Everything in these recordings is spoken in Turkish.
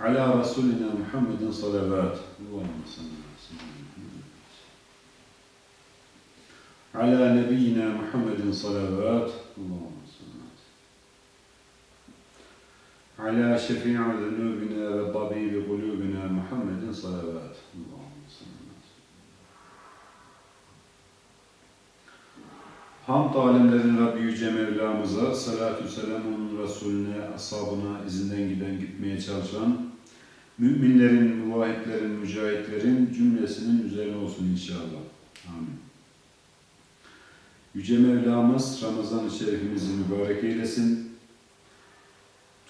ala Resulina Muhammedin salavat. Allahümme salli ala nebiyyina Muhammedin salavat. Allahümme salli ala şefi'a zunubina ve tabibi kulubina Muhammedin salavat. Allahümme salli Hamd alemlerin Rabbi Yüce Mevlamıza, salatü selamun Resulüne, ashabına, izinden giden gitmeye çalışan müminlerin, muvahitlerin, mücahitlerin cümlesinin üzerine olsun inşallah. Amin. Yüce Mevlamız Ramazan-ı Şerifimizi mübarek eylesin.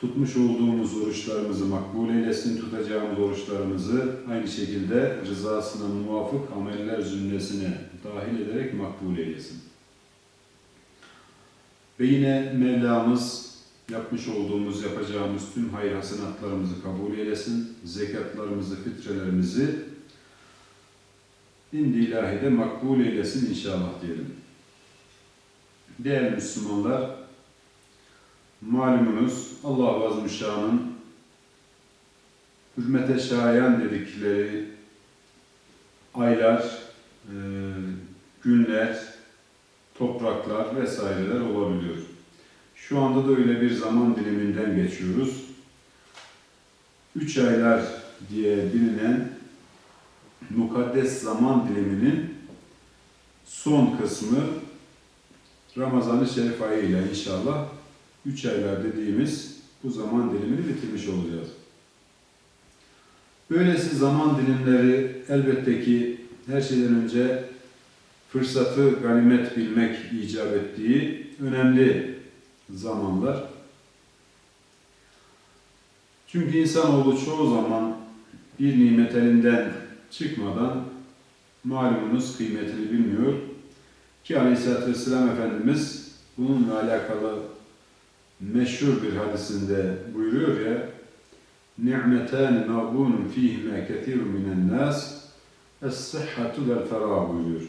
Tutmuş olduğumuz oruçlarımızı makbul eylesin. Tutacağımız oruçlarımızı aynı şekilde rızasına muvafık ameller zümresine dahil ederek makbul eylesin. Ve yine Mevlamız yapmış olduğumuz, yapacağımız tüm hayır hasenatlarımızı kabul eylesin. Zekatlarımızı, fitrelerimizi indi ilahide makbul eylesin inşallah diyelim. Değerli Müslümanlar, malumunuz Allah-u Azimüşşan'ın hürmete şayan dedikleri aylar, e, günler, topraklar vesaireler olabiliyor. Şu anda da öyle bir zaman diliminden geçiyoruz. Üç aylar diye bilinen mukaddes zaman diliminin son kısmı Ramazan-ı Şerif ayı ile inşallah üç aylar dediğimiz bu zaman dilimini bitirmiş olacağız. Böylesi zaman dilimleri elbette ki her şeyden önce fırsatı ganimet bilmek icap ettiği önemli zamanlar. Çünkü insanoğlu çoğu zaman bir nimet elinden çıkmadan malumunuz kıymetini bilmiyor. Ki Aleyhisselatü Vesselam Efendimiz bununla alakalı meşhur bir hadisinde buyuruyor ya mağbûnun fîhime kethîrun minen nâs es-sıhhatu vel ferâ buyuruyor.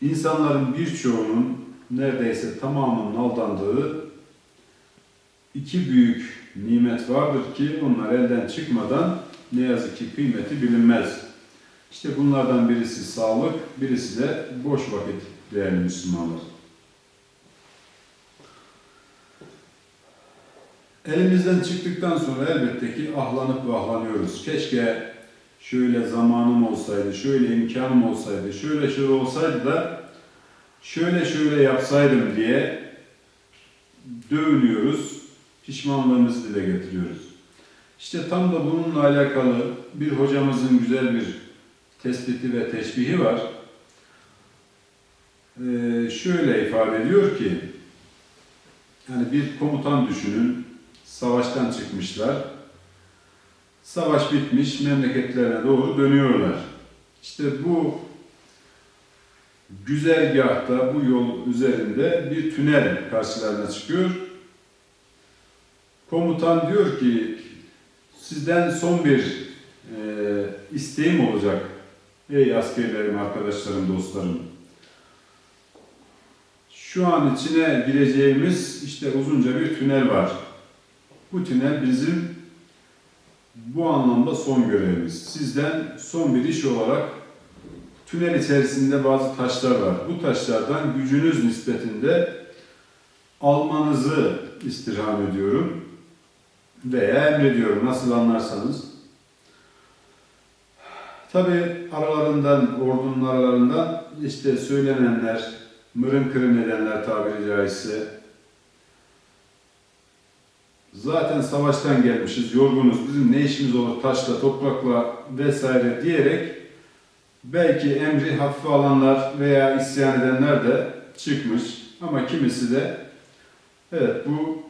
İnsanların birçoğunun neredeyse tamamının aldandığı iki büyük nimet vardır ki onlar elden çıkmadan ne yazık ki kıymeti bilinmez. İşte bunlardan birisi sağlık, birisi de boş vakit değerli Müslümanlar. Elimizden çıktıktan sonra elbette ki ahlanıp vahlanıyoruz. Keşke şöyle zamanım olsaydı, şöyle imkanım olsaydı, şöyle şöyle olsaydı da şöyle şöyle yapsaydım diye dövünüyoruz, pişmanlığımızı dile getiriyoruz. İşte tam da bununla alakalı bir hocamızın güzel bir tespiti ve teşbihi var. Ee, şöyle ifade ediyor ki, yani bir komutan düşünün, savaştan çıkmışlar, savaş bitmiş, memleketlerine doğru dönüyorlar. İşte bu güzergahta, bu yol üzerinde bir tünel karşılarına çıkıyor. Komutan diyor ki, sizden son bir e, isteğim olacak. Ey askerlerim, arkadaşlarım, dostlarım. Şu an içine gireceğimiz işte uzunca bir tünel var. Bu tünel bizim bu anlamda son görevimiz. Sizden son bir iş olarak tünel içerisinde bazı taşlar var. Bu taşlardan gücünüz nispetinde almanızı istirham ediyorum veya emrediyorum nasıl anlarsanız. Tabi aralarından, ordunun aralarından işte söylenenler, mırın kırın edenler tabiri caizse zaten savaştan gelmişiz, yorgunuz, bizim ne işimiz olur taşla, toprakla vesaire diyerek belki emri hafife alanlar veya isyan edenler de çıkmış ama kimisi de evet bu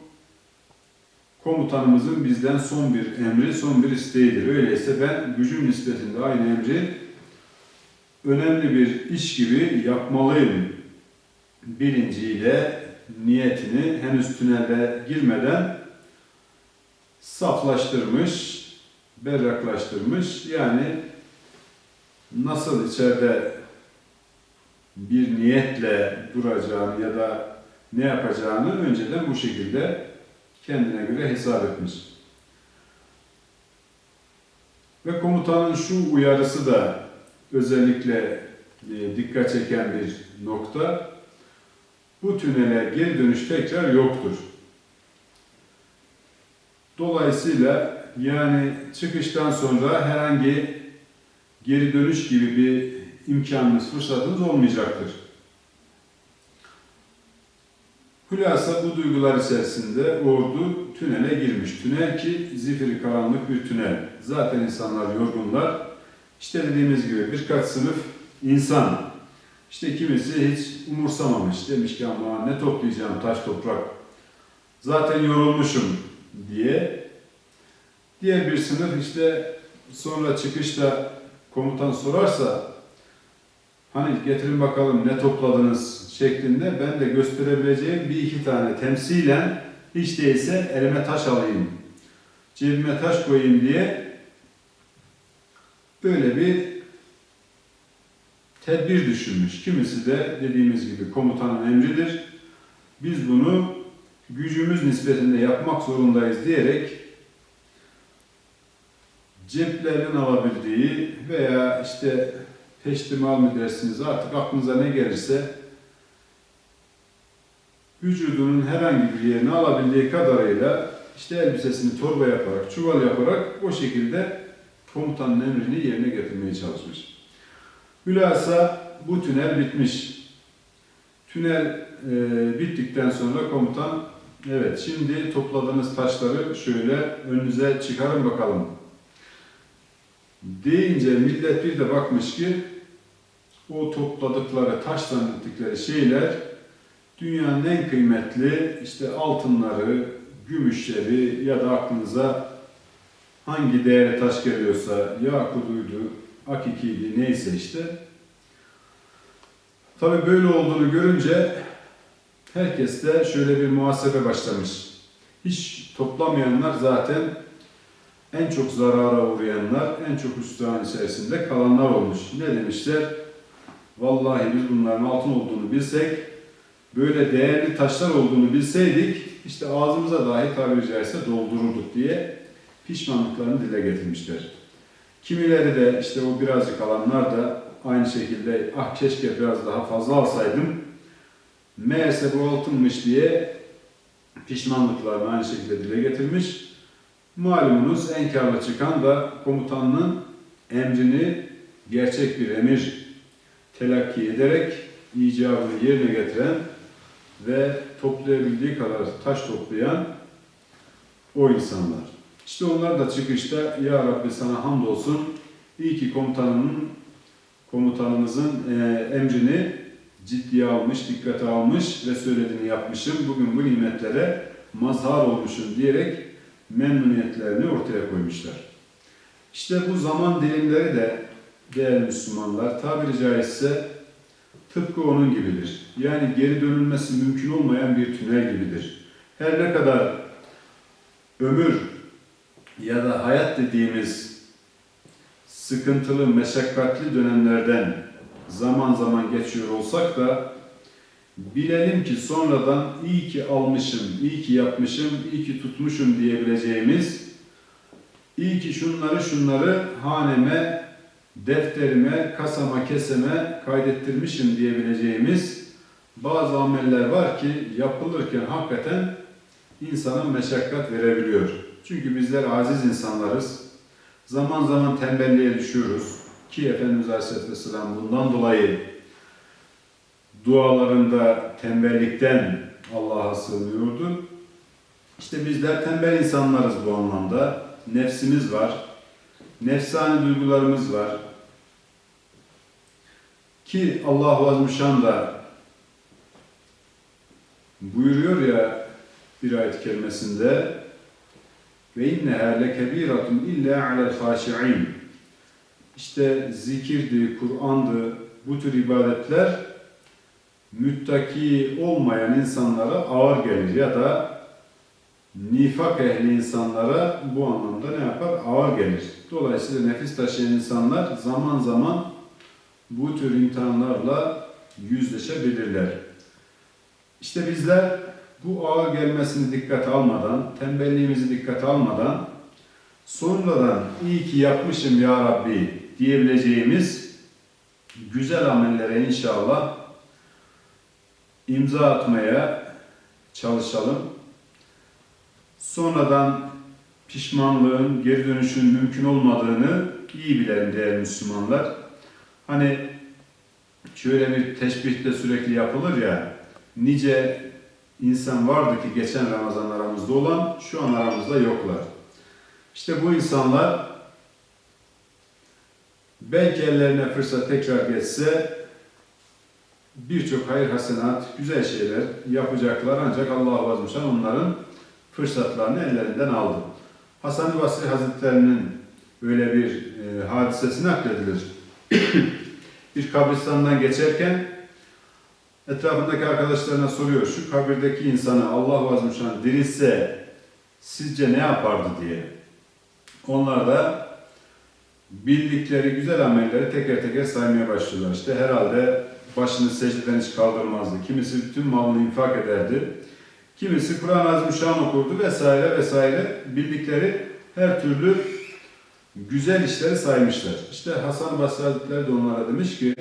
komutanımızın bizden son bir emri, son bir isteğidir. Öyleyse ben gücüm nispetinde aynı emri önemli bir iş gibi yapmalıyım bilinciyle niyetini henüz tünele girmeden saflaştırmış, berraklaştırmış. Yani nasıl içeride bir niyetle duracağını ya da ne yapacağını önceden bu şekilde kendine göre hesap etmiş. Ve komutanın şu uyarısı da özellikle e, dikkat çeken bir nokta. Bu tünele geri dönüş tekrar yoktur. Dolayısıyla yani çıkıştan sonra herhangi geri dönüş gibi bir imkanınız, fırsatınız olmayacaktır. Hülasa bu duygular içerisinde ordu tünele girmiş. Tünel ki zifiri karanlık bir tünel. Zaten insanlar yorgunlar. İşte dediğimiz gibi birkaç sınıf insan. İşte kimisi hiç umursamamış. Demiş ki ama ne toplayacağım taş toprak. Zaten yorulmuşum diye. Diğer bir sınıf işte sonra çıkışta komutan sorarsa hani getirin bakalım ne topladınız şeklinde ben de gösterebileceğim bir iki tane temsilen hiç değilse elime taş alayım, cebime taş koyayım diye böyle bir tedbir düşünmüş. Kimisi de dediğimiz gibi komutanın emridir. Biz bunu gücümüz nispetinde yapmak zorundayız diyerek ceplerden alabildiği veya işte peştemal mı dersiniz artık aklınıza ne gelirse vücudunun herhangi bir yerini alabildiği kadarıyla işte elbisesini torba yaparak, çuval yaparak o şekilde komutanın emrini yerine getirmeye çalışmış. Hülasa bu tünel bitmiş. Tünel e, bittikten sonra komutan evet şimdi topladığınız taşları şöyle önünüze çıkarın bakalım deyince millet bir de bakmış ki o topladıkları, taş zannettikleri şeyler dünyanın en kıymetli işte altınları, gümüşleri ya da aklınıza hangi değerli taş geliyorsa yakuduydu, akikiydi neyse işte. Tabi böyle olduğunu görünce herkes de şöyle bir muhasebe başlamış. Hiç toplamayanlar zaten en çok zarara uğrayanlar, en çok hüsran içerisinde kalanlar olmuş. Ne demişler? Vallahi biz bunların altın olduğunu bilsek, böyle değerli taşlar olduğunu bilseydik, işte ağzımıza dahi tabiri caizse doldururduk diye pişmanlıklarını dile getirmişler. Kimileri de işte o birazcık alanlar da aynı şekilde ah keşke biraz daha fazla alsaydım, meğerse bu altınmış diye pişmanlıklarını aynı şekilde dile getirmiş. Malumunuz en karlı çıkan da komutanın emrini gerçek bir emir telakki ederek icabını yerine getiren ve toplayabildiği kadar taş toplayan o insanlar. İşte onlar da çıkışta Ya Rabbi sana hamdolsun iyi ki komutanımın komutanımızın e, emrini ciddiye almış, dikkate almış ve söylediğini yapmışım. Bugün bu nimetlere mazhar olmuşum diyerek memnuniyetlerini ortaya koymuşlar. İşte bu zaman dilimleri de değerli Müslümanlar tabiri caizse tıpkı onun gibidir. Yani geri dönülmesi mümkün olmayan bir tünel gibidir. Her ne kadar ömür ya da hayat dediğimiz sıkıntılı, meşakkatli dönemlerden zaman zaman geçiyor olsak da bilelim ki sonradan iyi ki almışım, iyi ki yapmışım, iyi ki tutmuşum diyebileceğimiz, iyi ki şunları şunları haneme, defterime, kasama, keseme kaydettirmişim diyebileceğimiz bazı ameller var ki yapılırken hakikaten insana meşakkat verebiliyor. Çünkü bizler aziz insanlarız. Zaman zaman tembelliğe düşüyoruz. Ki Efendimiz Aleyhisselatü Vesselam bundan dolayı dualarında tembellikten Allah'a sığınıyordu. İşte bizler tembel insanlarız bu anlamda. Nefsimiz var. Nefsani duygularımız var. Ki Allah-u Azimüşşan da buyuruyor ya bir ayet kelimesinde ve inneha lekebiratun illa alel haşi'in. İşte zikirdi, Kur'an'dı, bu tür ibadetler müttaki olmayan insanlara ağır gelir ya da nifak ehli insanlara bu anlamda ne yapar? Ağır gelir. Dolayısıyla nefis taşıyan insanlar zaman zaman bu tür imtihanlarla yüzleşebilirler. İşte bizler bu ağır gelmesini dikkate almadan, tembelliğimizi dikkate almadan sonradan iyi ki yapmışım ya Rabbi diyebileceğimiz güzel amellere inşallah imza atmaya çalışalım. Sonradan pişmanlığın, geri dönüşün mümkün olmadığını iyi bilelim değerli Müslümanlar. Hani şöyle bir teşbih de sürekli yapılır ya, nice insan vardı ki geçen Ramazan aramızda olan, şu an aramızda yoklar. İşte bu insanlar belki ellerine fırsat tekrar geçse birçok hayır hasenat, güzel şeyler yapacaklar ancak Allah vazgeçen onların fırsatlarını ellerinden aldı. Hasan-ı Basri Hazretleri'nin böyle bir e, hadisesi nakledilir. bir kabristandan geçerken etrafındaki arkadaşlarına soruyor şu kabirdeki insanı Allah vazgeçen dirilse sizce ne yapardı diye. Onlar da bildikleri güzel amelleri teker teker saymaya başlıyorlar. İşte herhalde başını secdeden hiç kaldırmazdı. Kimisi bütün malını infak ederdi. Kimisi Kur'an-ı Azimüşşan okurdu vesaire vesaire. Bildikleri her türlü güzel işleri saymışlar. İşte Hasan Basri Hazretleri de onlara demiş ki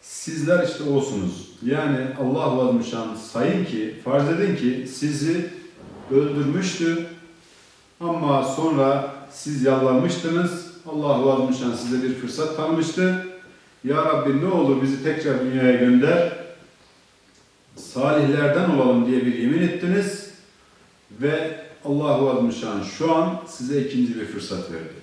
sizler işte olsunuz. Yani Allah Azimüşşan sayın ki, farz edin ki sizi öldürmüştü ama sonra siz yalvarmıştınız. Allah Azimüşşan size bir fırsat tanımıştı. Ya Rabbi ne olur bizi tekrar dünyaya gönder. Salihlerden olalım diye bir yemin ettiniz. Ve Allahu Azimüşşan şu an size ikinci bir fırsat verdi.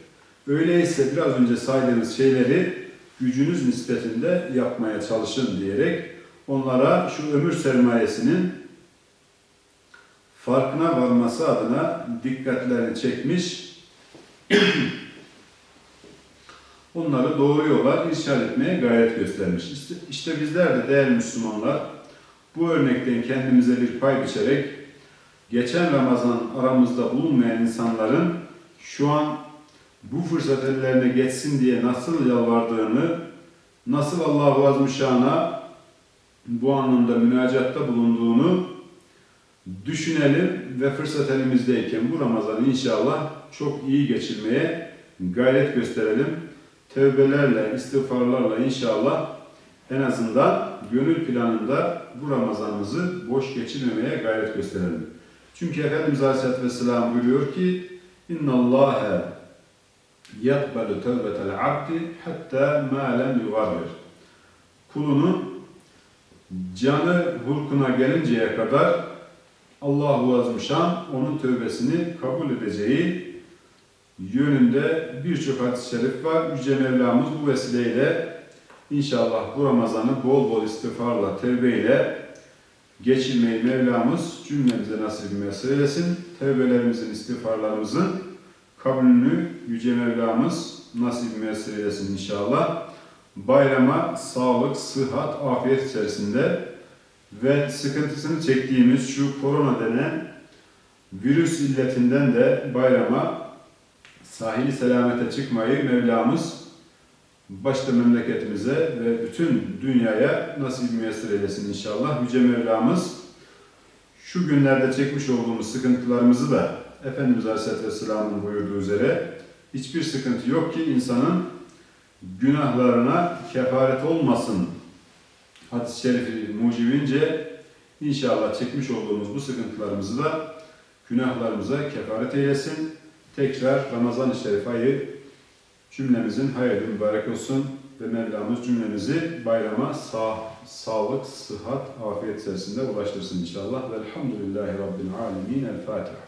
Öyleyse biraz önce saydığınız şeyleri gücünüz nispetinde yapmaya çalışın diyerek onlara şu ömür sermayesinin farkına varması adına dikkatlerini çekmiş onları doğru yola irşad etmeye gayret göstermiş. İşte, işte bizler de değerli Müslümanlar bu örnekten kendimize bir pay biçerek geçen Ramazan aramızda bulunmayan insanların şu an bu fırsat ellerine geçsin diye nasıl yalvardığını, nasıl Allah-u Azimüşşan'a bu anlamda münacatta bulunduğunu düşünelim ve fırsat elimizdeyken bu Ramazan'ı inşallah çok iyi geçirmeye gayret gösterelim Tevbelerle, istiğfarlarla inşallah en azından gönül planında bu Ramazanımızı boş geçirmemeye gayret gösterelim. Çünkü Efendimiz Aleyhisselatü Vesselam buyuruyor ki اِنَّ اللّٰهَ يَقْبَلُ تَوْبَةَ الْعَبْدِ حَتَّى مَا لَمْ يُغَرِّرْ Kulunun canı hulkuna gelinceye kadar Allahu Azimüşşan onun tövbesini kabul edeceği yönünde birçok hadis-i şerif var. Yüce Mevlamız bu vesileyle inşallah bu Ramazan'ı bol bol istiğfarla, tevbeyle geçirmeyi Mevlamız cümlemize nasip mesele eylesin. Tevbelerimizin, istiğfarlarımızın kabulünü Yüce Mevlamız nasip mesele eylesin inşallah. Bayrama sağlık, sıhhat, afiyet içerisinde ve sıkıntısını çektiğimiz şu korona denen virüs illetinden de bayrama sahili selamete çıkmayı Mevlamız başta memleketimize ve bütün dünyaya nasip müyesser eylesin inşallah. Yüce Mevlamız şu günlerde çekmiş olduğumuz sıkıntılarımızı da Efendimiz Aleyhisselatü Vesselam'ın buyurduğu üzere hiçbir sıkıntı yok ki insanın günahlarına kefaret olmasın hadis-i şerifi mucibince inşallah çekmiş olduğumuz bu sıkıntılarımızı da günahlarımıza kefaret eylesin. Tekrar Ramazan-ı Şerif ayı cümlemizin hayırlı mübarek olsun ve Mevlamız cümlemizi bayrama sağ, sağlık, sıhhat, afiyet içerisinde ulaştırsın inşallah. Velhamdülillahi Rabbil alemin. El Fatiha.